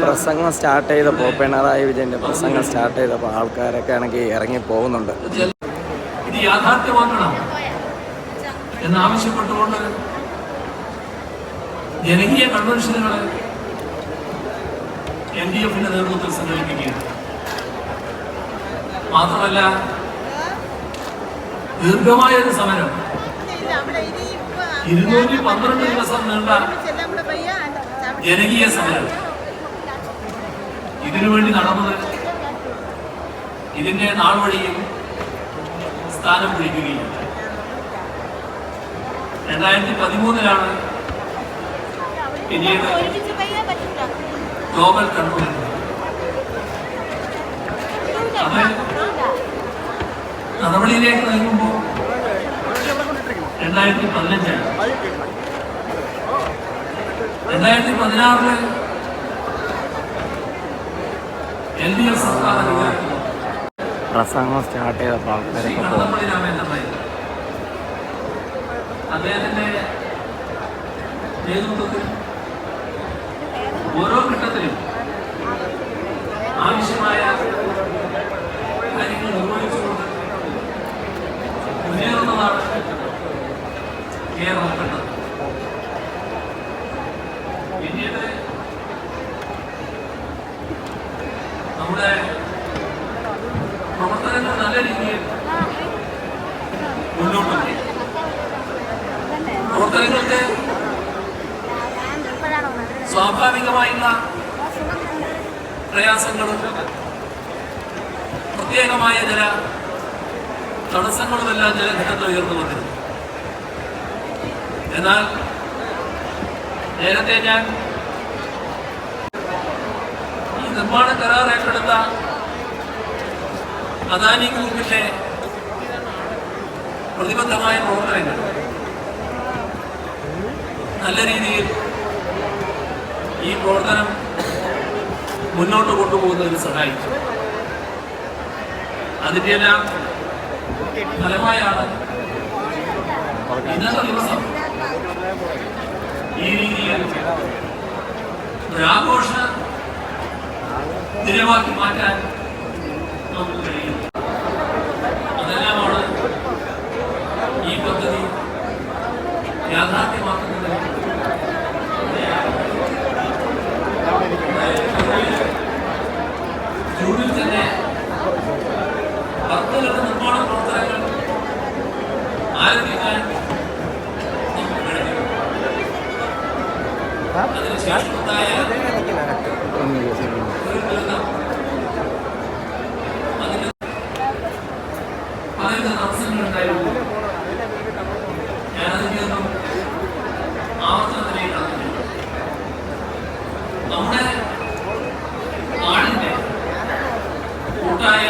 പ്രസംഗം സ്റ്റാർട്ട് ചെയ്തപ്പോൾ പിണറായി വിജയന്റെ പ്രസംഗം സ്റ്റാർട്ട് ചെയ്തപ്പോൾ ആൾക്കാരൊക്കെ ആണെങ്കിൽ ഇറങ്ങി പോകുന്നുണ്ട്. ഇത് യാഥാർത്ഥ്യമാക്കണം എന്നാവശ്യപ്പെട്ടുകൊണ്ട് ജനകീയ കൺവെൻഷനുകൾ എൻ ഡി എഫിന്റെ നേതൃത്വത്തിൽ സംഘടിപ്പിക്കുകയാണ്. മാത്രമല്ല ദീർഘമായ ഒരു സമരം ഇരുന്നൂറ്റി പന്ത്രണ്ട് ദിവസം നീണ്ട ജനകീയ സമരം. ഇതിനുവേണ്ടി നടന്നത് ഇതിന്റെ നാൾ വഴിയും സ്ഥാനം പിടിക്കുകയും രണ്ടായിരത്തി പതിമൂന്നിലാണ് പിന്നീട് ഗ്ലോബൽ കൺട്രോൾ അത് നടപടിയിലേക്ക് നൽകുമ്പോൾ രണ്ടായിരത്തി പതിനഞ്ചാണ് രണ്ടായിരത്തി പതിനാറിൽ എൽ ഡി എഫ് സർക്കാർ അധികാരത്തിൽ പ്രസംഗം സ്റ്റാർട്ട് ചെയ്തപ്പോൾ ആൾക്കാരൊക്കെ പോകും കടന്നപ്പള്ളി രാമേന്ദ്രനായി അദ്ദേഹത്തിന്റെ നേതൃത്വത്തിൽ ഓരോ ഘട്ടത്തിലും ആവശ്യമായ കാര്യങ്ങൾ നിർവഹിച്ചുകൊണ്ട് മുന്നേറുന്നതാണ് കേരളം കണ്ടത്. നമ്മുടെ പ്രവർത്തനങ്ങൾ നല്ല രീതിയിൽ മുന്നോട്ട് പോയി പ്രവർത്തനങ്ങൾക്ക് സ്വാഭാവികമായുള്ള പ്രയാസങ്ങളും പ്രത്യേകമായ ചില തടസ്സങ്ങളുമെല്ലാം ചില ഘട്ടത്തിൽ ഉയർന്നു വന്നിരുന്നു. എന്നാൽ നേരത്തെ ഞാൻ നിർമ്മാണ കരാർ ഏറ്റെടുത്ത അദാനി ഗ്രൂപ്പിന്റെ പ്രതിബദ്ധമായ പ്രവർത്തനങ്ങൾ. നല്ല രീതിയിൽ ഈ പ്രവർത്തനം മുന്നോട്ട് കൊണ്ടുപോകുന്നതിന് സഹായിച്ചു. അതിന്റെ എല്ലാം ഫലമായാണ് ഇന്നത്തെ ദിവസം ഈ രീതിയിൽ ഒരു ദിനമാക്കി മാറ്റാൻ നമുക്ക് കഴിയും. അതെല്ലാമാണ് ഈ പദ്ധതി യാഥാർത്ഥ്യമാക്കുന്നത് ജൂണിൽ തന്നെ ലക്ഷം നിർമ്മാണ പ്രവർത്തനങ്ങൾ ആരംഭിക്കാൻ നമുക്ക് കഴിഞ്ഞു. അതിനുശേഷമുണ്ടായ നമ്മുടെ നാടിന്റെ കൂട്ടായ